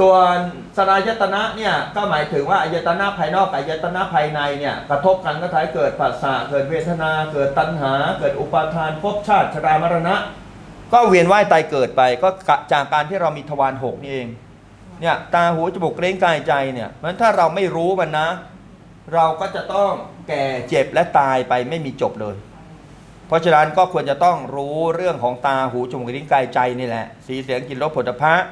ส่วนสลายตนะเนี่ยก็หมายถึงว่าอายตนะภายนอกกับอายตนะภายในเนี่ยกระทบกันก็ทำให้เกิดปัสสะเกิดเวทนา เกิดตัณหา เกิดอุปาทานภพชาติชรามรณะ ก็เวียนว่ายตายเกิดไปก็จากการที่เรามีทวารหกนี่เองเนี่ยตาหูจมูกเล่งกายใจเนี่ยเพราะฉะนั้นถ้าเราไม่รู้มันนะ เราก็จะต้องแก่เจ็บและตายไปไม่มีจบเลย เพราะฉะนั้นก็ควรจะต้องรู้เรื่องของตาหูจมูกลิ้นกายใจนี่แหละสีเสียงกลิ่นรสผลิภัณฑ์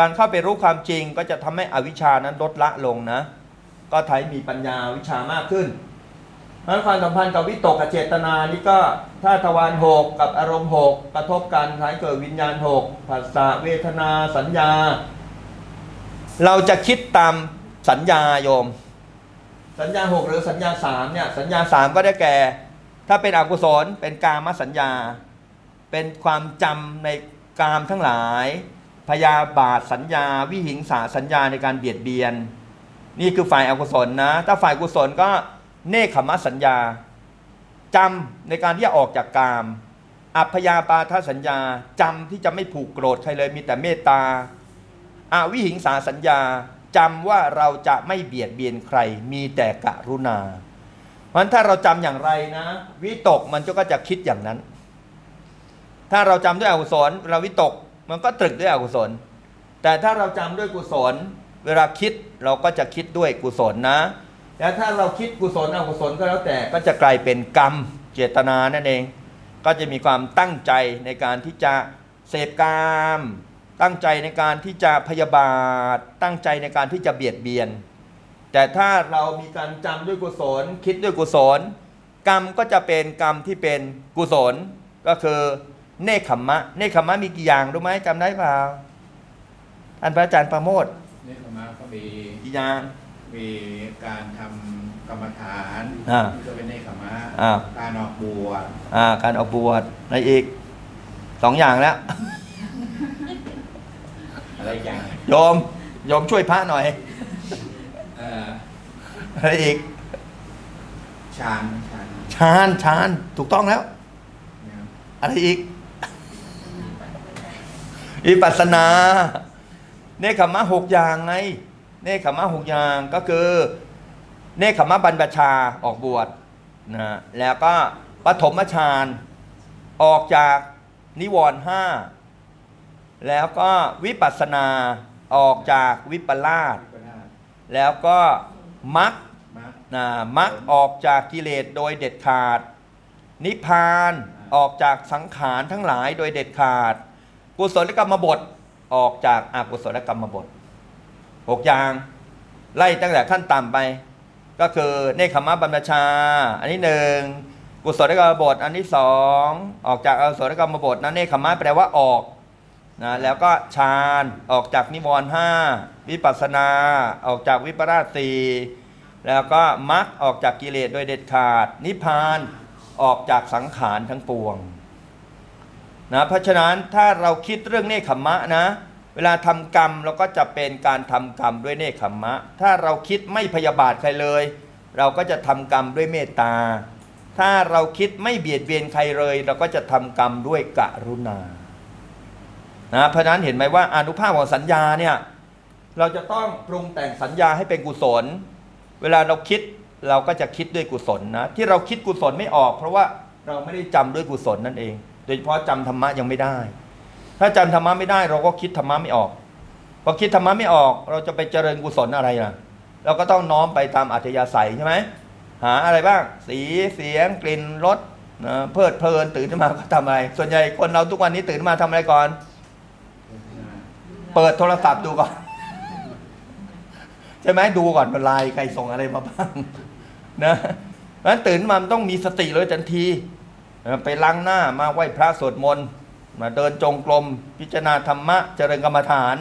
การเข้าไปรู้ความจริงก็จะทำให้อวิชานั้นลดละลงนะ ก็ทำให้มีปัญญาวิชามากขึ้นเพราะฉะนั้นความสัมพันธ์กับวิตกกับเจตนานี่ก็ถ้าทวารหกกับอารมณ์หกกระทบกันทำให้เกิดวิญญาณหกภาษาเวทนาสัญญา เราจะคิดตามสัญญาโยม สัญญาหกหรือสัญญาสามเนี่ยสัญญาสามก็ได้แก่ ถ้าเป็นอกุศลเป็นกามสัญญา เป็นความจำในกามทั้งหลาย พยาบาทสัญญา วิหิงสาสัญญาในการเบียดเบียน นี่คือฝ่ายอากุศลนะ ถ้าฝ่ายกุศลก็เนคขมสัญญาจำในการที่จะออกจากกาม อัพยาปาทสัญญาจำที่จะไม่ผูกโกรธใครเลยมีแต่เมตตาอาวิหิงสาสัญญาจำว่าเราจะไม่เบียดเบียนใคร มีแต่กรุณาเพราะถ้าเราจำอย่างไรนะ วิตกมันก็จะคิดอย่างนั้น ถ้าเราจำด้วยอกุศลเราวิตก มันก็ตรึกด้วยอกุศล แต่ถ้าเราจำด้วยกุศล เวลาคิดเราก็จะคิดด้วยกุศลนะแต่ถ้าเราคิดกุศลอกุศลก็แล้วแต่ก็จะกลายเป็นกรรมเจตนานั่นเอง ก็จะมีความตั้งใจในการที่จะเสพกามตั้งใจในการที่จะพยาบาท ตั้งใจในการที่จะเบียดเบียน แต่ถ้าเรามีการจำด้วยกุศล คิดด้วยกุศล กรรมก็จะเป็นกรรมที่เป็นกุศล ก็คือ เนคขมมะ เนคขมมะมีกี่อย่างรู้ไหมจำได้เปล่าท่านพระอาจารย์ประโมทนี่ธรรมะก็มีกี่อย่าง มีการทำกรรมฐานอ่าที่ก็เป็นเนคขมะอ่า การออกบวชอ่า การออกบวชอะไรอีกสองอย่างแล้ว อะไรอย่าง โยมโยมช่วยพระหน่อย เอ่ออะไรอีกฌานฌานฌานฌานถูกต้องแล้ว นะครับอะไรอีก วิปัสสนาเนคขมะหกอย่างไงเนคขมะหกอย่างก็คือเนคขมะบรรพชาออกบวชนะแล้วก็ปฐมฌานออกจากนิวรณ์ห้าแล้วก็วิปัสสนาออกจากวิปลาสแล้วก็มัคมรรคนะมักออกจากกิเลสโดยเด็ดขาด นิพพานออกจากสังขารทั้งหลายโดยเด็ดขาด กุศลกรรมบทออกจากอากุศลกรรมบทหกอย่าง ไล่ตั้งแต่ขั้นต่ำไป ก็คือเนคขมะบรรชา อันนี้หนึ่งกุศลกรรมบทอันที่สองออกจากอากุศลกรรมบทนะเนคขมะแปลว่าออกนะแล้วก็ฌานออกจากนิวรณ์ห้าวิปัสสนาออกจากวิปราสีแล้วก็มรรคออกจากกิเลสโดยเด็ดขาด นิพพานออกจากสังขารทั้งปวง นะเพราะฉะนั้นถ้าเราคิดเรื่องเนคขมมะนะเวลาทำกรรมเราก็จะเป็นการทำกรรมด้วยเนคขมมะ ถ้าเราคิดไม่พยาบาทใครเลย เราก็จะทำกรรมด้วยเมตตา ถ้าเราคิดไม่เบียดเบียนใครเลย เราก็จะทำกรรมด้วยกรุณานะเพราะฉะนั้นเห็นไหมว่าอนุภาพของสัญญาเนี่ยเราจะต้องปรุงแต่งสัญญาให้เป็นกุศล เวลาเราคิดเราก็จะคิดด้วยกุศลนะที่เราคิดกุศลไม่ออก เพราะว่าเราไม่ได้จำด้วยกุศลนั่นเอง ดยเฉพาะจำธรรมะยังไม่ได้ ถ้าจำธรรมะไม่ได้ เราก็คิดธรรมะไม่ออกพอคิดธรรมะไม่ออก เราจะไปเจริญกุศลอะไรล่ะ เราก็ต้องน้อมไปตามอัธยาศัยใช่ไหมหาอะไรบ้าง สีเสียงกลิ่นรสนะเพลิดเพลินตื่นขึ้นมาก็ทำอะไร ส่วนใหญ่คนเราทุกวันนี้ตื่นมาทำอะไรก่อน เปิดโทรศัพท์ดูก่อนใช่ไหมดูก่อนว่าไลน์ใครส่งอะไรมาบ้างนะเพราะฉะนั้นตื่นมามันต้องมีสติเลยทันที ไปล้างหน้ามาไหว้พระสวดมนต์มาเดินจงกรมพิจารณาธรรมะเจริญกรรมฐาน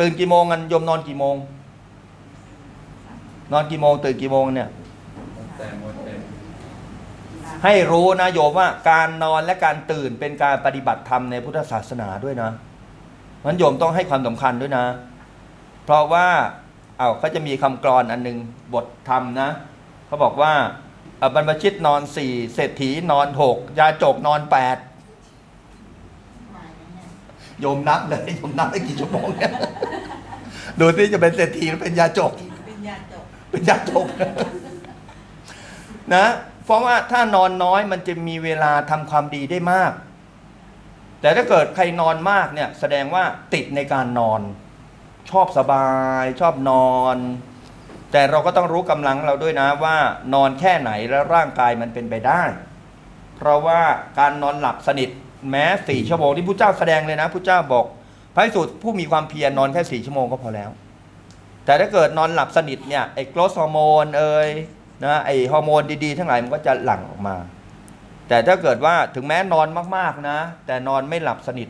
ตื่นกี่โมงกันยมนอนกี่โมง นอนกี่โมง ตื่นกี่โมงเนี่ยให้รู้นะโยมว่าการนอนและการตื่นเป็นการปฏิบัติธรรมในพุทธศาสนาด้วยนะงั้นโยมต้องให้ความสำคัญด้วยนะ เพราะว่าเอาเขาจะมีคำกรอนอันหนึงบทธรรมนะเขาบอกว่า บรรพชิตนอนสี่เศรษฐีนอนหกยาจกนอนแปดโยมนับเลยโยมนับได้กี่ชั่วโมงเนี่ยดูที่จะเป็นเศรษฐีหรือเป็นยาจก เป็นยาจบเป็นยาจกนะเพราะว่าถ้านอนน้อยมันจะมีเวลาทำความดีได้มาก แต่ถ้าเกิดใครนอนมากเนี่ย แสดงว่าติดในการนอน ชอบสบาย ชอบนอน แต่เราก็ต้องรู้กำลังเราด้วยนะว่านอนแค่ไหนแล้วร่างกายมันเป็นไปได้ เพราะว่าการนอนหลับสนิทแม้สี่ชั่วโมงที่พระเจ้าแสดงเลยนะพระเจ้าบอกพระพิสุทธิ์ผู้มีความเพียรนอนแค่สี่ชั่วโมงก็พอแล้ว แต่ถ้าเกิดนอนหลับสนิทเนี่ยไอ้โกรทฮอร์โมนเอ่ยนะไอ้ฮอร์โมนดีๆ ทั้งหลายมันก็จะหลั่งออกมา แต่ถ้าเกิดว่าถึงแม้นอนมากๆนะ แต่นอนไม่หลับสนิท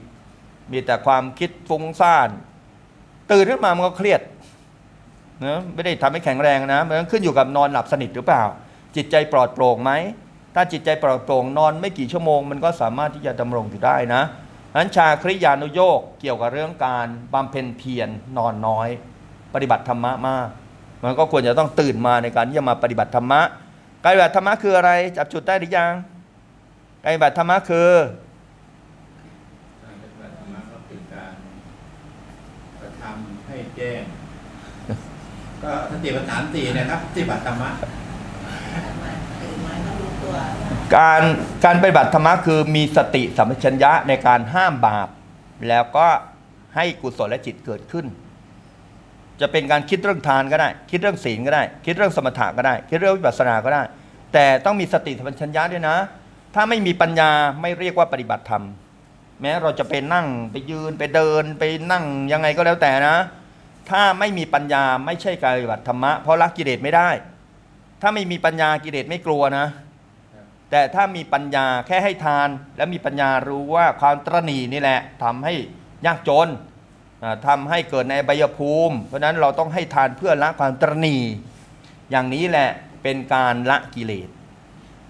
มีแต่ความคิดฟุ้งซ่าน ตื่นขึ้นมามันก็เครียด นะไม่ได้ทำให้แข็งแรงนะมันขึ้นอยู่กับนอนหลับสนิทหรือเปล่า จิตใจปลอดโปร่งไหมถ้าจิตใจปลอดโปร่งนอนไม่กี่ชั่วโมงมันก็สามารถที่จะดำรงอยู่ได้นะนั้นชาคริยานุโยกเกี่ยวกับเรื่องการบำเพ็ญเพียรนอนน้อย ปฏิบัติธรรมะมาก มันก็ควรจะต้องตื่นมาในการที่จะมาปฏิบัติธรรมะการปฏิบัติธรรมะคืออะไรจับจุดได้หรือยังการปฏิบัติธรรมะคือ การปฏิบัติธรรมะก็คือการกระทำให้แจ้ง ก็สติปัฏฐานสี่เนะครับปฏิบัติธรรมะตื่นมารการการปฏิบัติธรรมะคือมีสติสัมปชัญญะในการห้ามบาป แล้วก็ให้กุศลและจิตเกิดขึ้น จะเป็นการคิดเรื่องทานก็ได้ คิดเรื่องศีลก็ได้ คิดเรื่องสมถะก็ได้ คิดเรื่องวิปัสสนาก็ได้ แต่ต้องมีสติสัมปชัญญะด้วยนะ ถ้าไม่มีปัญญาไม่เรียกว่าปฏิบัติธรรม แม้เราจะไปนั่งไปยืนไปเดินไปนั่งยังไงก็แล้วแต่นะ ถ้าไม่มีปัญญาไม่ใช่การปฏิบัติธรรมะเพราะละกิเลสไม่ได้ ถ้าไม่มีปัญญากิเลสไม่กลัวนะ แต่ถ้ามีปัญญาแค่ให้ทาน และมีปัญญารู้ว่าความตรณีนี่แหละทำให้ยากจนอ่าทำให้เกิดในใบยภูมิ เพราะฉะนั้นเราต้องให้ทานเพื่อละความตรณีอย่างนี้แหละเป็นการละกิเลส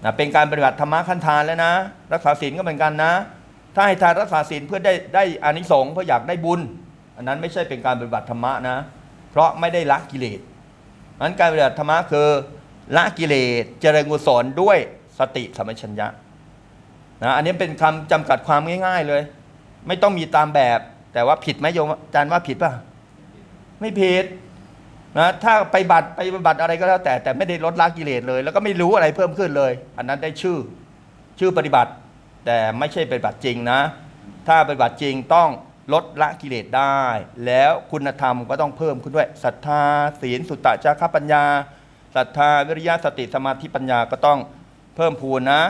นะเป็นการปฏิบัติธรรมะขั้นทานแล้วนะ รักษาศีลก็เหมือนกันนะ ถ้าให้ทานรักษาศีลเพื่อได้ได้อานิสงส์เพราะอยากได้บุญ อันนั้นไม่ใช่เป็นการปฏิบัติธรรมะนะ เพราะไม่ได้ละกิเลสนั้นการปฏิบัติธรรมะคือละกิเลสเจริญกุศลด้วยสติสัมปชัญญะนะอันนี้เป็นคำจำกัดความง่าย ๆเลย ไม่ต้องมีตามแบบ แต่ว่าผิดไหมโยมอาจารย์ว่าผิดป่ะ ไม่ผิดนะถ้าไปบัตรไปบัตรอะไรก็แล้วแต่แต่ไม่ได้ลดละกิเลสเลย แล้วก็ไม่รู้อะไรเพิ่มขึ้นเลย อันนั้นได้ชื่อชื่อปฏิบัติ แต่ไม่ใช่ปฏิบัติจริงนะ ถ้าปฏิบัติจริงต้อง ลดละกิเลสได้ แล้วคุณธรรมก็ต้องเพิ่มขึ้นด้วยศรัทธาศีลสุตตะจาระปัญญาศรัทธาวิริยะสติสมาธิปัญญาก็ต้องเพิ่มพูนนะ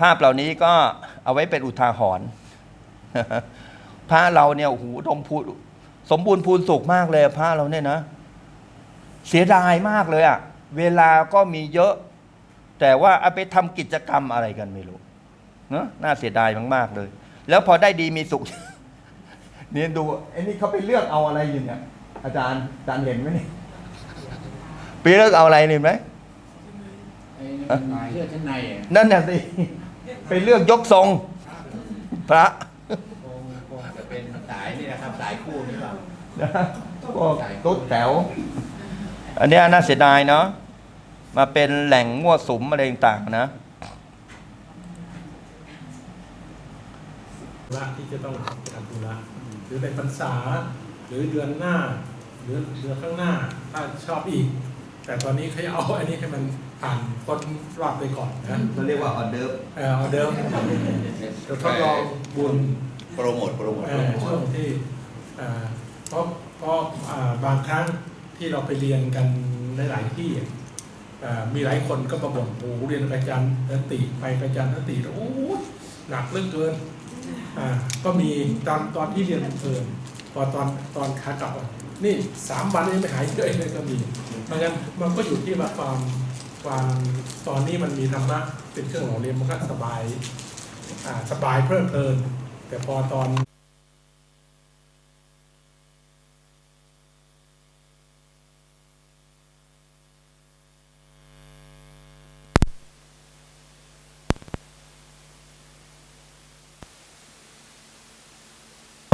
ภาพเหล่านี้ก็เอาไว้เป็นอุทาหรณ์พระเราเนี่ยโอ้โหดมพูสมบูรณ์พูนสุขมากเลยพระเราเนี่ยนะ เสียดายมากเลยอะเวลาก็มีเยอะ แต่ว่าเอาไปทำกิจกรรมอะไรกันไม่รู้เนอะน่าเสียดายมาก ๆ เลย แล้วพอได้ดีมีสุข เนี่ยดูไอ้นี่เขาไปเลือกเอาอะไรอยู่เนี่ยอาจารย์อาจารย์เห็นไหมนี่ไปเลือกเอาอะไรนี่ไหมไอ้นี่มันเสื้อชั้นในอะนั่นน่ะสิไปเลือกยกทรง พระคงคงจะเป็นสายนี่นะครับสายคู่นี่เปล่านะพวกตุ๊ดแต๋วอันเนี้ยน่าเสียดายเนาะมาเป็นแหล่งมั่วสุมอะไรต่างๆนะ ละที่จะต้องทำธุระหรือในพรรษา หรือเดือนหน้า หรือเดือนข้างหน้าถ้าชอบอีก แต่ตอนนี้เขาจะเอาอันนี้ให้มันผ่านพ้นรอบไปก่อนนะเขาเรียกว่าออเดิร์ฟเออเอาเดิมเดี๋ยวทดลองบุญโปรโมทโปรโมทเอ่อช่วงที่เอ่อเพราะเพราะอ่าบางครั้งที่เราไปเรียนกันหลายๆที่เอ่อมีหลายคนก็มาบ่นโอ้โหเรียนประจันทนติไปประจันทนติแล้วโอ้ยหนักเหรื่องเกินอ่า ก็มีตอนตอนที่เรียนเพิ่มพอตอนตอนขากลับนี่สามวันยังไม่หายเลยเลยก็มีเพราะงั้นมันก็อยู่ที่ว่าความความตอนนี้มันมีธรรมะเป็นเครื่องหล่อเรียนมันก็สบายสบายเพลิดเพลิน แต่พอตอน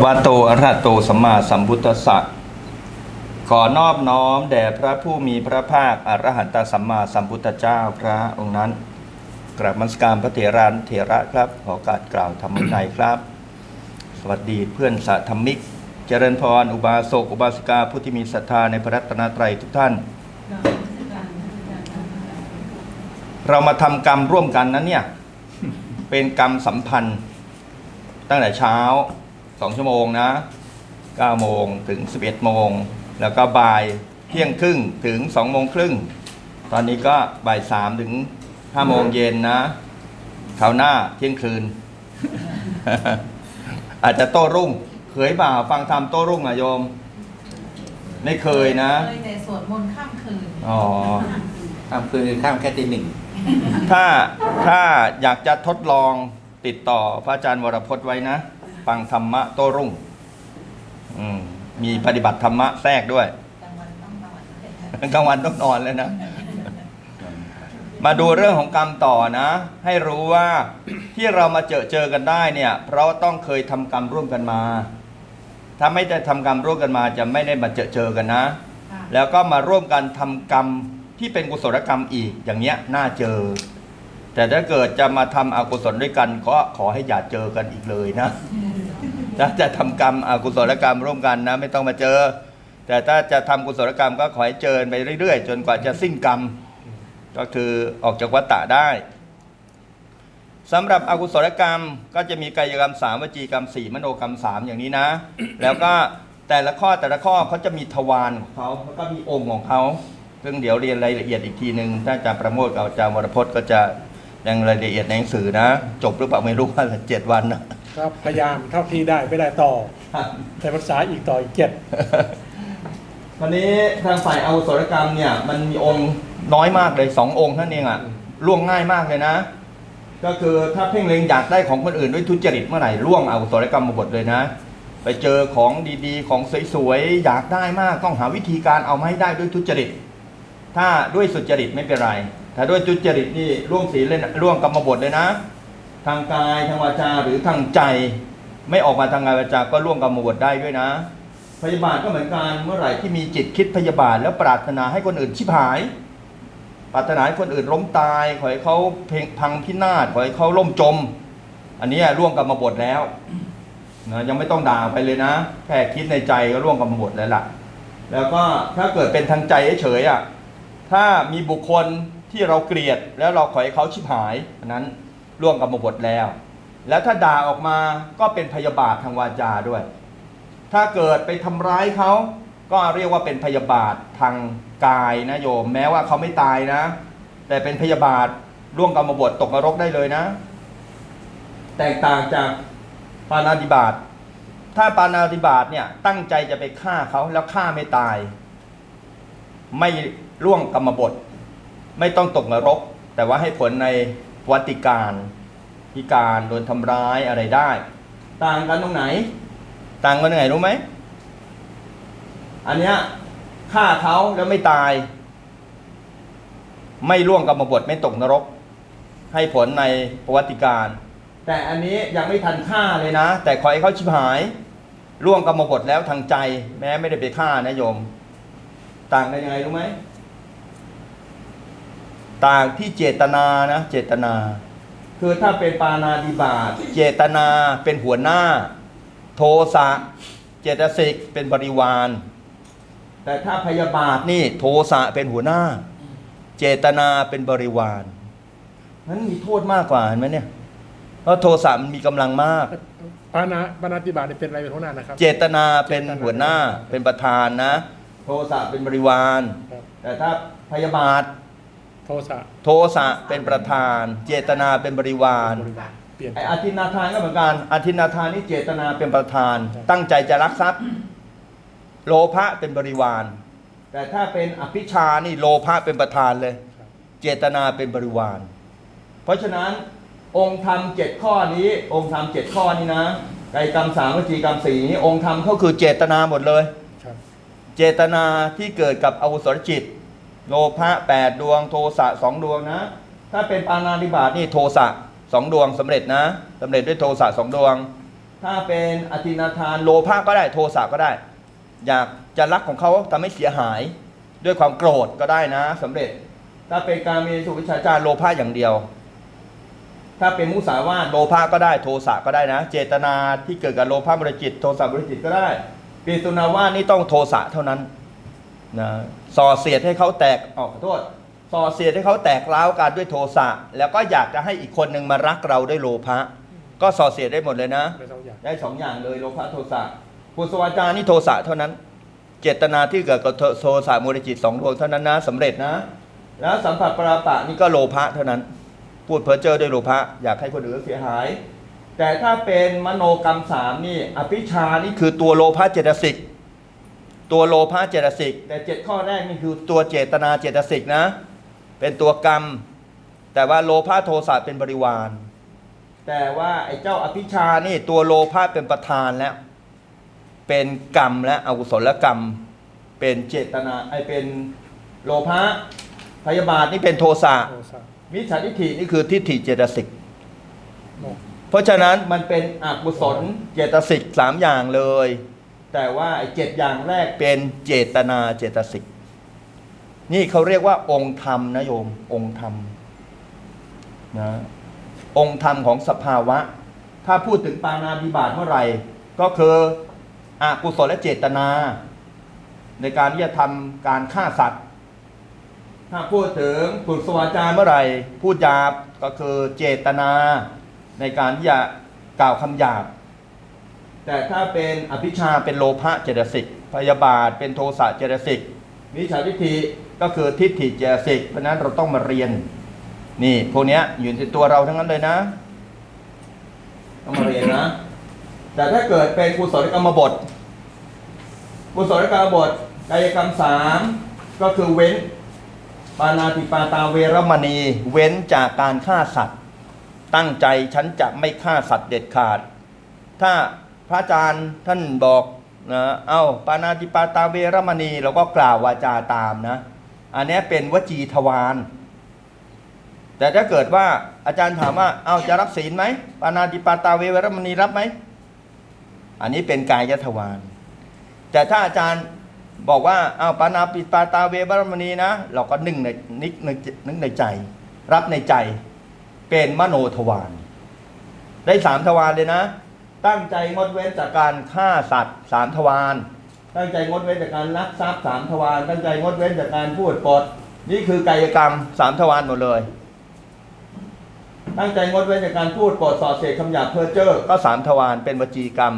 วาโตอะระหโตสัมมาสัมพุทธัสสะขอนอบน้อมแด่พระผู้มีพระภาคอรหันตสัมมาสัมพุทธเจ้าพระองค์นั้นกราบมัสการพระเถรานเถระครับ ขอการกล่าวธรรมนัยครับ สวัสดีเพื่อนสาธมิก เจริญพรอุบาสกอุบาสิกาผู้ที่มีศรัทธาในพระรัตนตรัยทุกท่าน เรามาทำกรรมร่วมกันนั้นเนี่ย เป็นกรรมสัมพันธ์ตั้งแต่เช้า สองชั่วโมงนะ9โมงถึง 11 โมง แล้วก็บ่ายเที่ยงครึ่งถึง 2 โมงครึ่ง ตอนนี้ก็บ่าย 3 ถึง 5 โมงเย็นนะคราวหน้าเที่ยงคืน อาจจะโต้รุ่ง เคยเปล่าฟังธรรมโต้รุ่งอะโยม ไม่เคยนะ เคยแต่สวดมนต์ข้ามคืน อ๋อ ข้ามคืนข้ามแค่ตีหนึ่ง ถ้าถ้าอยากจะทดลองติดต่อพระอาจารย์วรพจน์ไว้นะ ฟังธรรมะโต้รุ่ง อืม มีปฏิบัติธรรมะแทรกด้วยกลางวันต้องนอนกลางวันต้องนอนแล้วนะ มาดูเรื่องของกรรมต่อนะ ให้รู้ว่าที่เรามาเจอเจอกันได้เนี่ย เพราะต้องเคยทำกรรมร่วมกันมา ถ้าไม่ได้ทำกรรมร่วมกันมา จะไม่ได้มาเจอเจอกันนะค่ะแล้วก็มาร่วมกันทำกรรมที่เป็นกุศลกรรมอีกอย่างเนี้ยน่าเจอ แต่ถ้าเกิดจะมาทำอกุศลด้วยกันก็ขอให้อย่าเจอกันอีกเลยนะ ถ้าจะทำกรรมอกุศลกรรมร่วมกันนะไม่ต้องมาเจอ แต่ถ้าจะทำกุศลกรรมก็ขอให้เจอไปเรื่อยๆ จนกว่าจะสิ้นกรรม ก็คือออกจากวัฏฏะได้สำหรับอกุศลกรรมก็จะมีกายกรรมสามวจีกรรมสี่มโนกรรมสามอย่างนี้นะ แล้วก็แต่ละข้อแต่ละข้อเขาจะมีทวารของเขาแล้วก็มีองค์ของเขาซึ่งเดี๋ยวเรียนรายละเอียดอีกทีหนึ่งถ้าอาจารย์ประโมทกับอาจารย์วรพจน์ก็จะยังรายละเอียดในหนังสือนะ จบหรือเปล่าไม่รู้ว่าเจ็ดวันนะ ครับพยายามเท่าที่ได้ไม่ได้ต่อแต่ภาษาอีกต่ออีกเจ็ดคราวนี้ทางฝ่ายอาวุโสรกรรมเนี่ยมันมีองค์น้อยมากเลยสององค์เท่านั้นเองอะล่วงง่ายมากเลยนะ ก็คือถ้าเพ่งเล็งอยากได้ของคนอื่นด้วยทุจริตเมื่อไหร่ล่วงอาวุโสรกรรมมาหมดเลยนะ ไปเจอของดีๆ ของสวยๆอยากได้มากต้องหาวิธีการเอามาให้ได้ด้วยทุจริต ถ้าด้วยสุจริตไม่เป็นไร ถ้าด้วยทุจริตนี่ล่วงศีลเลยนะล่วงกรรมบทเลยนะ ทางกายทางวาจาหรือทางใจ ไม่ออกมาทางกายวาจาก็ล่วงกรรมบทได้ด้วยนะ พยาบาทก็เหมือนกันเมื่อไหร่ที่มีจิตคิดพยาบาทแล้วปรารถนาให้คนอื่นชิบหาย ปรารถนาให้คนอื่นล้มตายขอให้เขาเพงพังพินาศขอให้เขาล่มจม อันนี้ร่วงกรรมบทแล้วนะยังไม่ต้องด่าไปเลยนะ แค่คิดในใจก็ร่วงกรรมบทแล้วล่ะ แล้วก็ถ้าเกิดเป็นทางใจเฉยๆอะถ้ามีบุคคลที่เราเกลียดแล้วเราขอให้เขาชิบหายอันนั้น ร่วงกรรมบทแล้ว แล้วถ้าด่าออกมาก็เป็นพยาบาททางวาจาด้วย ถ้าเกิดไปทำร้ายเขาก็เรียกว่าเป็นพยาบาททางกายนะโยม แม้ว่าเขาไม่ตายนะ แต่เป็นพยาบาทร่วงกรรมบทตกนรกได้เลยนะ แตกต่างจากปานาติบาตถ้าปานาติบาตเนี่ยตั้งใจจะไปฆ่าเขาแล้วฆ่าไม่ตาย ไม่ร่วงกรรมบท ไม่ต้องตกนรก แต่ว่าให้ผลใน วัติการพิการโดนทำร้ายอะไรได้ ต่างกันตรงไหน ต่างกันตรงไหนรู้ไหมอันเนี้ยฆ่าเขาแล้วไม่ตาย ไม่ร่วงกรรมบทไม่ตกนรก ให้ผลในประวัติการ แต่อันนี้ยังไม่ทันฆ่าเลยนะ แต่ขอให้เขาชิบหายร่วงกรรมบทแล้วทางใจ แม้ไม่ได้ไปฆ่านะโยม ต่างกันยังไงรู้ไหม ต่างที่เจตนานะเจตนา คือถ้าเป็นปานาดิบาตเจตนาเป็นหัวหน้า โทสะเจตสิกเป็นบริวาร แต่ถ้าพยาบาทนี่โทสะเป็นหัวหน้า เจตนาเป็นบริวารนั้นมีโทษมากกว่าเห็นไหมเนี่ยเพราะโทสะมันมีกำลังมากปานาปานาติบาตเนี่ยเป็นอะไรเป็นหัวหน้านะครับ เจตนาเป็นหัวหน้าเป็นประธานนะ โทสะเป็นบริวารครับแต่ถ้าพยาบาท โทสะโทสะเป็นประธาน เจตนาเป็นบริวารบริวารเปลี่ยนไออาทินนาทานก็เหมือนกันอาทินนาทานนี่เจตนาเป็นประธาน ตั้งใจจะรักทรัพย์ โลภะเป็นบริวาร แต่ถ้าเป็นอภิชานี่โลภะเป็นประธานเลยครับเจตนาเป็นบริวาร เพราะฉะนั้นองค์ธรรมเจ็ดข้อนี้ องค์ธรรมเจ็ดข้อนี้นะกายกรรมสามวจีกรรมสี่นี้องค์ธรรมเขาคือเจตนาหมดเลยครับเจตนาที่เกิดกับอวุสรจิต โลภะแปดดวงโทสะสองดวงนะ ถ้าเป็นปานาธิบาตนี่โทสะสองดวงสำเร็จนะสำเร็จด้วยโทสะสองดวง ถ้าเป็นอธินาทานโลภะก็ได้โทสะก็ได้ อยากจะรักของเขาทำให้เสียหาย ด้วยความโกรธก็ได้นะสำเร็จ ถ้าเป็นการมีสุวิชาจารโลภะอย่างเดียว ถ้าเป็นมุสาวาทโลภะก็ได้โทสะก็ได้นะ เจตนาที่เกิดกับโลภะบริจิต โทสะบริจิตก็ได้ปิตุนาวาสนี่ต้องโทสะเท่านั้น นะส่อเสียดให้เขาแตกออกขอโทษส่อเสียดให้เขาแตกร้าวกันด้วยโทสะแล้วก็อยากจะให้อีกคนหนึ่งมารักเราด้วยโลภะก็ส่อเสียดได้หมดเลยนะไม่ต้องอยากได้สองอย่างเลยโลภะโทสะปุสวาจานี่โทสะเท่านั้น เจตนาที่เกิดกับโทสะมูลจิตสองดวงเท่านั้นนะสำเร็จนะแล้วสัมผัสปราปะนี่ก็โลภะเท่านั้น พูดเพ้อเจ้อด้วยโลภะอยากให้คนอื่นเสียหาย แต่ถ้าเป็นมโนกรรมสามนี่อภิชานี่คือตัวโลภะเจตสิก ตัวโลภะเจตสิก แต่เจ็ดข้อแรกนี่คือตัวเจตนาเจตสิกนะ เป็นตัวกรรม แต่ว่าโลภะโทสะเป็นบริวาร แต่ว่าไอ้เจ้าอภิชานี่ตัวโลภะเป็นประธานแล้ว เป็นกรรมและอกุศลกรรม เป็นเจตนาไอเป็นโลภะพยาบาทนี่เป็นโทสะโทสะมิจฉาทิฏฐินี่คือทิฏฐิเจตสิกโมเพราะฉะนั้นมันเป็นอกุศลเจตสิกสามอย่างเลย แต่ว่าไอ้เจ็ดอย่างแรกเป็นเจตนาเจตสิก นี่เขาเรียกว่าองค์ธรรมนะโยม องค์ธรรมนะองค์ธรรมของสภาวะ ถ้าพูดถึงปานาบิบาตเมื่อไหร่ ก็คืออกุศลและเจตนา ในการที่จะทำการฆ่าสัตว์ ถ้าพูดถึงปุสวาจาเมื่อไหร่ พูดหยาบก็คือเจตนา ในการที่จะกล่าวคำหยาบ แต่ถ้าเป็นอภิชาเป็นโลภะเจตสิก พยาบาทเป็นโทสะเจตสิกมิจฉาทิฏฐิก็คือทิฏฐิเจตสิก เพราะฉะนั้นเราต้องมาเรียน นี่พวกเนี้ยอยู่ในตัวเราทั้งนั้นเลยนะต้องมาเรียนนะ แต่ถ้าเกิดเป็นกุศลกรรมบทกุศลกรรมบทกายกรรมสามก็คือเว้นปานาติปาตาเวรมณี เว้นจากการฆ่าสัตว์ ตั้งใจฉันจะไม่ฆ่าสัตว์เด็ดขาด ถ้า พระอาจารย์ท่านบอกนะเอาปานาติปาตาเวรมณีเราก็กล่าววาจาตามนะ อันนี้เป็นวจีทวารแต่ถ้าเกิดว่าอาจารย์ถามว่าเอาจะรับศีลไหมปานาติปาตาเวรมณีรับไหมอันนี้เป็นกายทวารแต่ถ้าอาจารย์บอกว่าเอาปานาปิปาตาเวรมณีนะ เราก็นึ่งในนึกในนึกในใจ รับในใจเป็นมโนทวารได้สามทวารเลยนะ ตั้งใจงดเว้นจากการฆ่าสัตว์สามทวารตั้งใจงดเว้นจากการลักทรัพย์สามทวารตั้งใจงดเว้นจากการพูดปด นี่คือกายกรรมสามทวารหมดเลย ตั้งใจงดเว้นจากการพูดปดสอดเสียดคำหยาบเพ้อเจ้อก็สามทวารเป็นวจีกรรม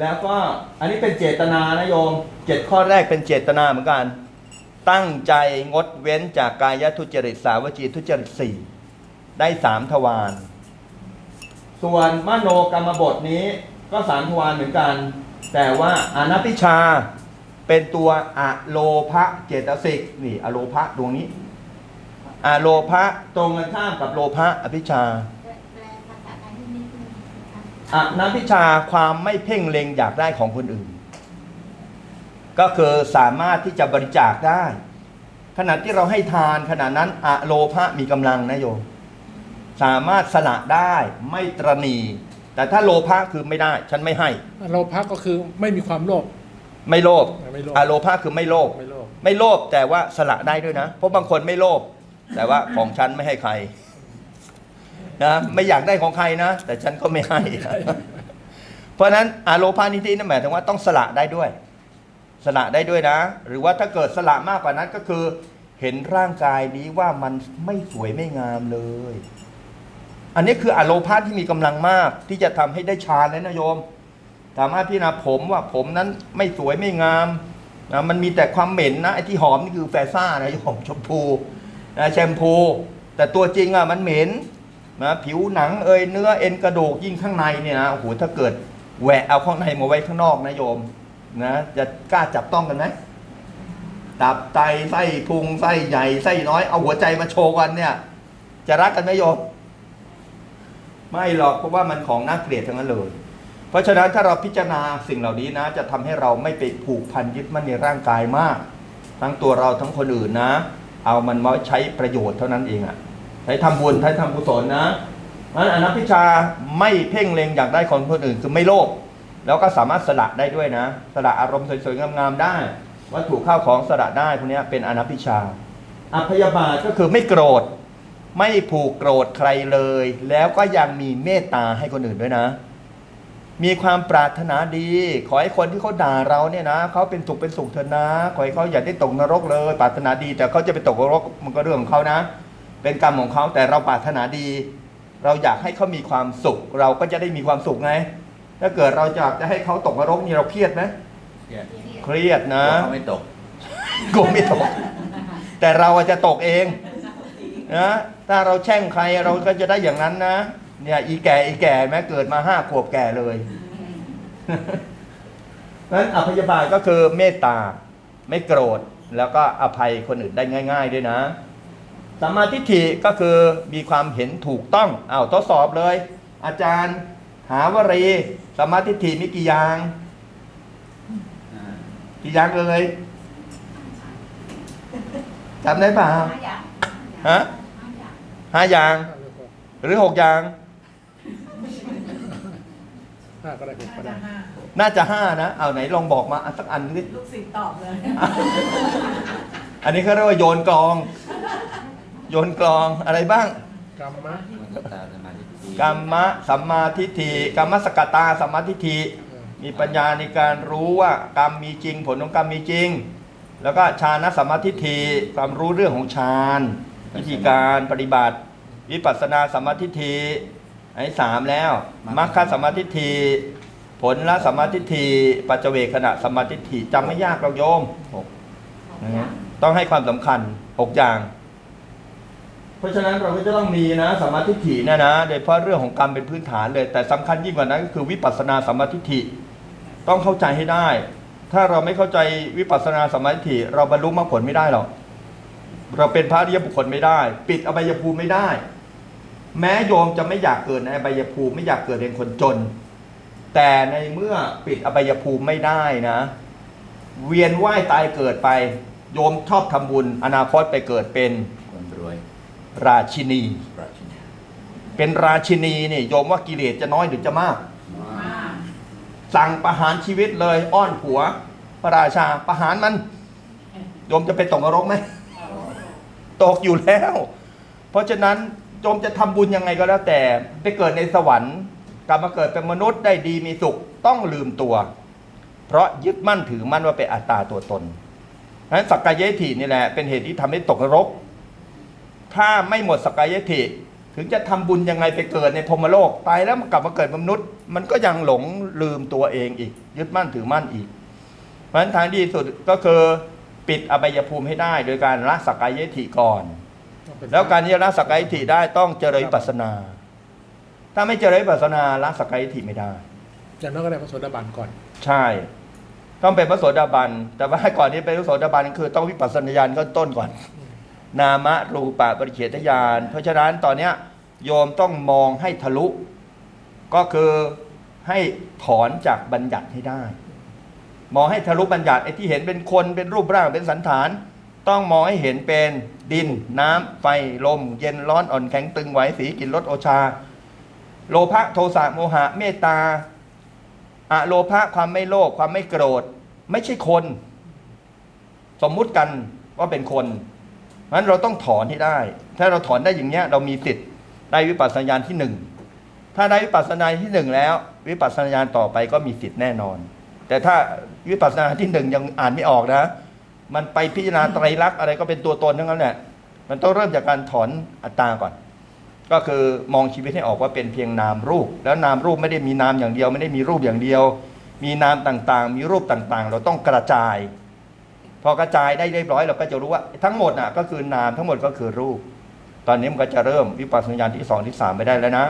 แล้วก็อันนี้เป็นเจตนานะโยมเจ็ดข้อแรกเป็นเจตนาเหมือนกัน ตั้งใจงดเว้นจากกายทุจริตสาวจีทุจริตสี่ได้สามทวาร ส่วนมโนกรรมบทนี้ก็สามทวารเหมือนกัน แต่ว่าอนัปปิชาเป็นตัวอโลภะเจตสิกนี่อโลภะดวงนี้อโลภะตรงกันข้ามกับโลภะอภิชาแปลภาษาไทยให้นิดนึงนะคะอนัพิชาความไม่เพ่งเล็งอยากได้ของคนอื่น ก็คือสามารถที่จะบริจาคได้ ขณะที่เราให้ทานขณะนั้นอะโลภะมีกำลังนะโยม สามารถสละได้ไม่ตรณี แต่ถ้าโลภะคือไม่ได้ ฉันไม่ให้ โลภะก็คือไม่มีความโลภ ไม่โลภไม่โลภ อะโลภะคือไม่โลภ ไม่โลภไม่โลภแต่ว่าสละได้ด้วยนะ เพราะบางคนไม่โลภแต่ว่าของฉันไม่ให้ใครนะไม่อยากได้ของใครนะ แต่ฉันก็ไม่ให้ เพราะฉะนั้นอาโลภานิธินั่นหมายถึงว่าต้องสละได้ด้วย สละได้ด้วยนะ หรือว่าถ้าเกิดสละมากกว่านั้นก็คือ เห็นร่างกายนี้ว่ามันไม่สวยไม่งามเลย อันนี้คืออโลภาที่มีกำลังมากที่จะทำให้ได้ฌานเลยนะโยม สามารถพิจารณาผมว่าผมนั้นไม่สวยไม่งามนะมันมีแต่ความเหม็นนะไอ้ที่หอมนี่คือแฟซ่านะโยมชมพูนะแชมพู แต่ตัวจริงอะมันเหม็นนะผิวหนังเอยเนื้อเอ็นกระดูกยิ่งข้างในเนี่ยนะโอ้โหถ้าเกิดแหวะเอาข้างในมาไว้ข้างนอกนะโยมนะจะกล้าจับต้องกันไหมตับไตไส้พุงไส้ใหญ่ไส้น้อยเอาหัวใจมาโชว์กันเนี่ย จะรักกันไหมโยม ไม่หรอกเพราะว่ามันของน่าเกลียดทั้งนั้นเลย เพราะฉะนั้นถ้าเราพิจารณาสิ่งเหล่านี้นะ จะทำให้เราไม่ไปผูกพันยึดมั่นในร่างกายมาก ทั้งตัวเราทั้งคนอื่นนะ เอามันมาใช้ประโยชน์เท่านั้นเองอะ่ะใช้ทำบุญใช้ทำกุศลนะนั้นอนัพิชาไม่เพ่งเล็งอยากได้ของคนอื่นคือไม่โลภแล้วก็สามารถสละได้ด้วยนะ สละอารมณ์สวยๆงามๆได้ วัตถุข้าวของสละได้พวกนี้เป็นอนัพิชาอัพยาบาทก็คือไม่โกรธ ไม่ผูกโกรธใครเลย แล้วก็ยังมีเมตตาให้คนอื่นด้วยนะ มีความปรารถนาดี ขอให้คนที่เขาด่าเราเนี่ยนะเขาเป็นสุขเป็นสุขเถอะนะ ขอให้เขาอย่าได้ตกนรกเลย ปรารถนาดี แต่เขาจะไปตกนรกมันก็เรื่องของเขานะ เป็นกรรมของเขาแต่เราปรารถนาดี เราอยากให้เขามีความสุข เราก็จะได้มีความสุขไง ถ้าเกิดเราอยากจะให้เขาตกนรกนี่เราเครียดไหมเนี่ยเครียดนะเขาไม่ตกกูไม่ตก แต่เราอาจจะตกเองนะ ถ้าเราแช่งใครเราก็จะได้อย่างนั้นนะเนี่ยอีแก่อีแก่แม้เกิดมาห้าขวบแก่เลยนั้นอภัยบาทก็คือเมตตาไม่โกรธแล้วก็อภัยคนอื่นได้ง่าย ๆ ด้วยนะสัมมาทิฏฐิก็คือมีความเห็นถูกต้องเอาทดสอบเลย อาจารย์หาวรีสัมมาทิฏฐิมีกี่อย่างกี่อย่างเลยจำได้ป่าฮะ ห้าอย่างห้าอย่าง หรือหกอย่าง ห้าก็ได้หกก็ได้ น่าจะห้านะ เอาไหนลองบอกมาอันสักอันนิดลูกศิษย์ตอบเลย อันนี้เขาเรียกว่าโยนกลอง โยนกลองอะไรบ้าง กรรมะมันก็ตามสมาธิกรรมะสัมมาทิฏฐิกรรมสกตาสัมมาทิฏฐิ มีปัญญาในการรู้ว่ากรรมมีจริง ผลของกรรมมีจริง แล้วก็ฌานสัมมาทิฏฐิความรู้เรื่องของฌาน วิธีการปฏิบัติ วิปัสสนาสัมมาทิฏฐิอันนี้สามแล้วมรรคสัมมาทิฏฐิผลละสัมมาทิฏฐิปัจเจเวคขณะสัมมาทิฏฐิจำไม่ยากเราโยมหกนะฮะต้องให้ความสำคัญหกอย่าง เพราะฉะนั้นเราก็จะต้องมีนะสัมมาทิฏฐิเนะนะโดยเฉพาะเรื่องของกรรมเป็นพื้นฐานเลย แต่สำคัญยิ่งกว่านั้นก็คือวิปัสสนาสัมมาทิฏฐิต้องเข้าใจให้ได้ ถ้าเราไม่เข้าใจวิปัสสนาสัมมาทิฏฐิเราบรรลุมรรคผลไม่ได้หรอก เราเป็นพระอริยบุคคลไม่ได้ ปิดอบายภูมิไม่ได้ แม้โยมจะไม่อยากเกิดในอบายภูมิไม่อยากเกิดเป็นคนจน แต่ในเมื่อปิดอบายภูมิไม่ได้นะ เวียนว่ายตายเกิดไป โยมชอบทำบุญ อนาคตไปเกิดเป็นคนรวย ราชินีราชินีเป็นราชินีนี่โยมว่ากิเลสจะน้อยหรือจะมากว้ามาสั่งประหารชีวิตเลยอ้อนผัว พระราชาประหารมัน โยมจะไปตกนรกไหม ตกอยู่แล้ว เพราะฉะนั้นโยมจะทำบุญยังไงก็แล้วแต่ไปเกิดในสวรรค์กลับมาเกิดเป็นมนุษย์ได้ดีมีสุขต้องลืมตัว เพราะยึดมั่นถือมั่นว่าเป็นอัตตาตัวตนนั้นสักกายทินี่แหละเป็นเหตุที่ทำให้ตกนรก ถ้าไม่หมดสักกายทิถึงจะทำบุญยังไงไปเกิดในพรมโลกตายแล้วมันกลับมาเกิดเป็นมนุษย์ มันก็ยังหลงลืมตัวเองอีก ยึดมั่นถือมั่นอีก เพราะฉะนั้นทางที่ดีสุดก็คือ ปิดอบายภูมิให้ได้ โดยการละสักกายทิก่อน แล้วการที่จะละสักกายทิได้ต้องเจริญวิปัสสนา ถ้าไม่เจริญวิปัสสนาละสักกายทิไม่ได้อย่างนั้นก็ได้พระโสดาบันก่อน ใช่ ต้องเป็นพระโสดาบัน แต่ว่าก่อนที่เป็นพระโสดาบันคือต้องวิปัสสนาญาณก็ต้นก่อน นามะรูปะปริเฉทญาณ เพราะฉะนั้นตอนเนี้ยโยมต้องมองให้ทะลุ ก็คือให้ถอนจากบัญญัติให้ได้ มองให้ทะลุบัญญัติไอ้ที่เห็นเป็นคนเป็นรูปร่างเป็นสันฐาน ต้องมองให้เห็นเป็นดิน น้ำไฟลม เย็นร้อนอ่อนแข็งตึงไหวสีกลิ่นรสโอชา โลภะโทสะโมหะเมตตาอะโลภะความไม่โลภความไม่โกรธ ไม่ใช่คน สมมุติกันว่าเป็นคนเพราะฉะนั้นเราต้องถอนให้ได้ ถ้าเราถอนได้อย่างเนี้ยเรามีสิทธิ์ได้วิปัสสนาญาณที่หนึ่งถ้าได้วิปัสสนาญาณที่หนึ่งแล้ว วิปัสสนาญาณต่อไปก็มีสิทธิ์แน่นอน แต่ถ้าวิปัสสนาที่หนึ่งยังอ่านไม่ออกนะ มันไปพิจารณาไตรลักษณ์อะไรก็เป็นตัวตนทั้งนั้นแหละมันต้องเริ่มจากการถอนอัตตาก่อน ก็คือมองชีวิตให้ออกว่าเป็นเพียงนามรูป แล้วนามรูปไม่ได้มีนามอย่างเดียว ไม่ได้มีรูปอย่างเดียว มีนามต่างๆ มีรูปต่างๆ เราต้องกระจาย พอกระจายได้เรียบร้อยเราก็จะรู้ว่าทั้งหมดน่ะก็คือนามทั้งหมดก็คือรูป ตอนนี้มันก็จะเริ่มวิปัสสนาญาณที่สองที่สามไปได้แล้วนะ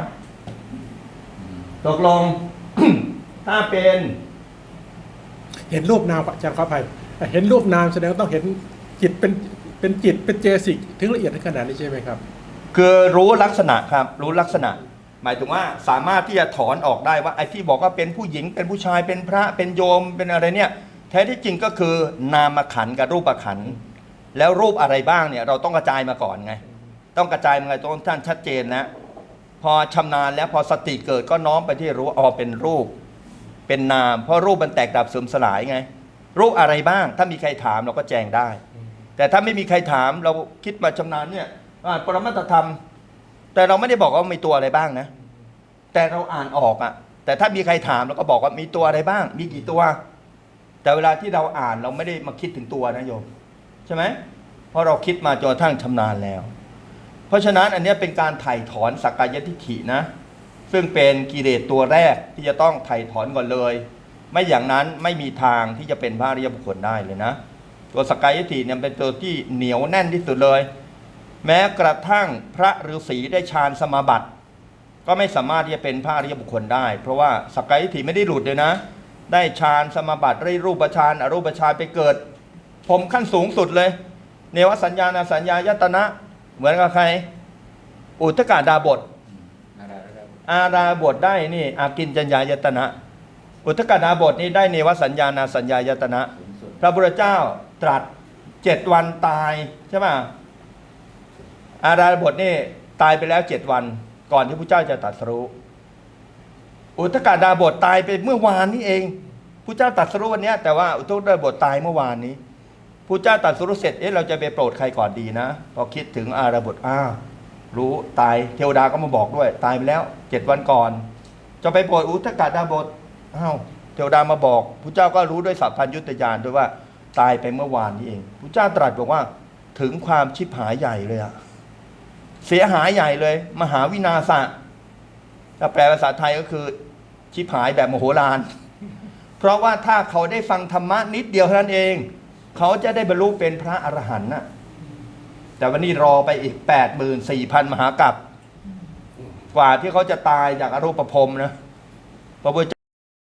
ตกลงถ้าเป็น เห็นรูปนามอาจารย์ขออภัยเห็นรูปนามแสดงว่าต้องเห็นจิตเป็นเป็นจิตเป็นเจสิกถึงละเอียดถึงขนาดนี้ใช่ไหมครับ คือรู้ลักษณะครับรู้ลักษณะ หมายถึงว่าสามารถที่จะถอนออกได้ว่าไอ้ที่บอกว่าเป็นผู้หญิงเป็นผู้ชายเป็นพระเป็นโยมเป็นอะไรเนี่ยแท้ที่จริงก็คือนามขันกับรูปขันแล้วรูปอะไรบ้างเนี่ยเราต้องกระจายมาก่อนไงต้องกระจายมาไงต้องท่านชัดเจนนะพอชำนาญแล้วพอสติเกิดก็น้อมไปที่รู้อ๋อเป็นรูป เป็นนาม เพราะรูปมันแตกดับเสื่อมสลายไง รูปอะไรบ้าง ถ้ามีใครถามเราก็แจ้งได้ แต่ถ้าไม่มีใครถามเราคิดมาชำนาญเนี่ยอ่านปรมัตถธรรม แต่เราไม่ได้บอกว่ามีตัวอะไรบ้างนะ แต่เราอ่านออกอะแต่ถ้ามีใครถามเราก็บอกว่ามีตัวอะไรบ้าง มีกี่ตัว แต่เวลาที่เราอ่านเราไม่ได้มาคิดถึงตัวนะโยมใช่ไหมเพราะเราคิดมาจนกระทั่งชำนาญแล้ว เพราะฉะนั้นอันเนี้ยเป็นการไถ่ถอนสักกายทิฏฐินะ ซึ่งเป็นกิเลสตัวแรกที่จะต้องไถ่ถอนก่อนเลย ไม่อย่างนั้นไม่มีทางที่จะเป็นพระอริยบุคคลได้เลยนะ ตัวสกายทิฏฐิเนี่ยเป็นตัวที่เหนียวแน่นที่สุดเลย แม้กระทั่งพระฤาษีได้ฌานสมาบัติก็ไม่สามารถที่จะเป็นพระอริยบุคคลได้ เพราะว่าสกายทิฏฐิไม่ได้หลุดเลยนะ ได้ฌานสมาบัติได้รูปฌานอรูปฌานไปเกิด ผมขั้นสูงสุดเลย เนวสัญญาณสัญญายตนะ เหมือนกับใคร อุทกาดาบท อาราบทได้นี่อากินจัญญายตนะ อุทกดาบทนี้ได้เนวสัญญานาสัญญายตนะสูงสุดพระพุทธเจ้าตรัสเจ็ดวันตายใช่ไหมอาราบทนี่ตายไปแล้วเจ็ดวัน ก่อนที่พระเจ้าจะตรัสรู้ อุทกดาบทตายไปเมื่อวานนี้เองพระเจ้าตรัสรู้วันเนี้ยแต่ว่าอุทกดาบทตายเมื่อวานนี้พระเจ้าตรัสรู้เสร็จเอ๊ะเราจะไปโปรดใครก่อนดีนะ พอคิดถึงอาราบทอ้าว รู้ตายเทวดาก็มาบอกด้วย ตายไปแล้วเจ็ดวันก่อน จะไปโปรดอุทกดาบทอ้าเทวดามาบอกพระเจ้าก็รู้ด้วยสัพพัญยุตยานด้วยว่าตายไปเมื่อวานนี้เองพระเจ้าตรัสบอกว่าถึงความชิบหายใหญ่เลยอะเสียหายใหญ่เลย มหาวินาศะถ้าแปลภาษาไทยก็คือ ชิบหายแบบมโหฬารเพราะว่าถ้าเขาได้ฟังธรรมะนิดเดียวเท่านั้นเอง เขาจะได้บรรลุเป็นพระอรหันต์น่ะ แต่วันนี้รอไปอีกแปดหมื่นสี่พันมหากัปกว่าที่เขาจะตายจากอรูปภพนะพระพุทธเจ้า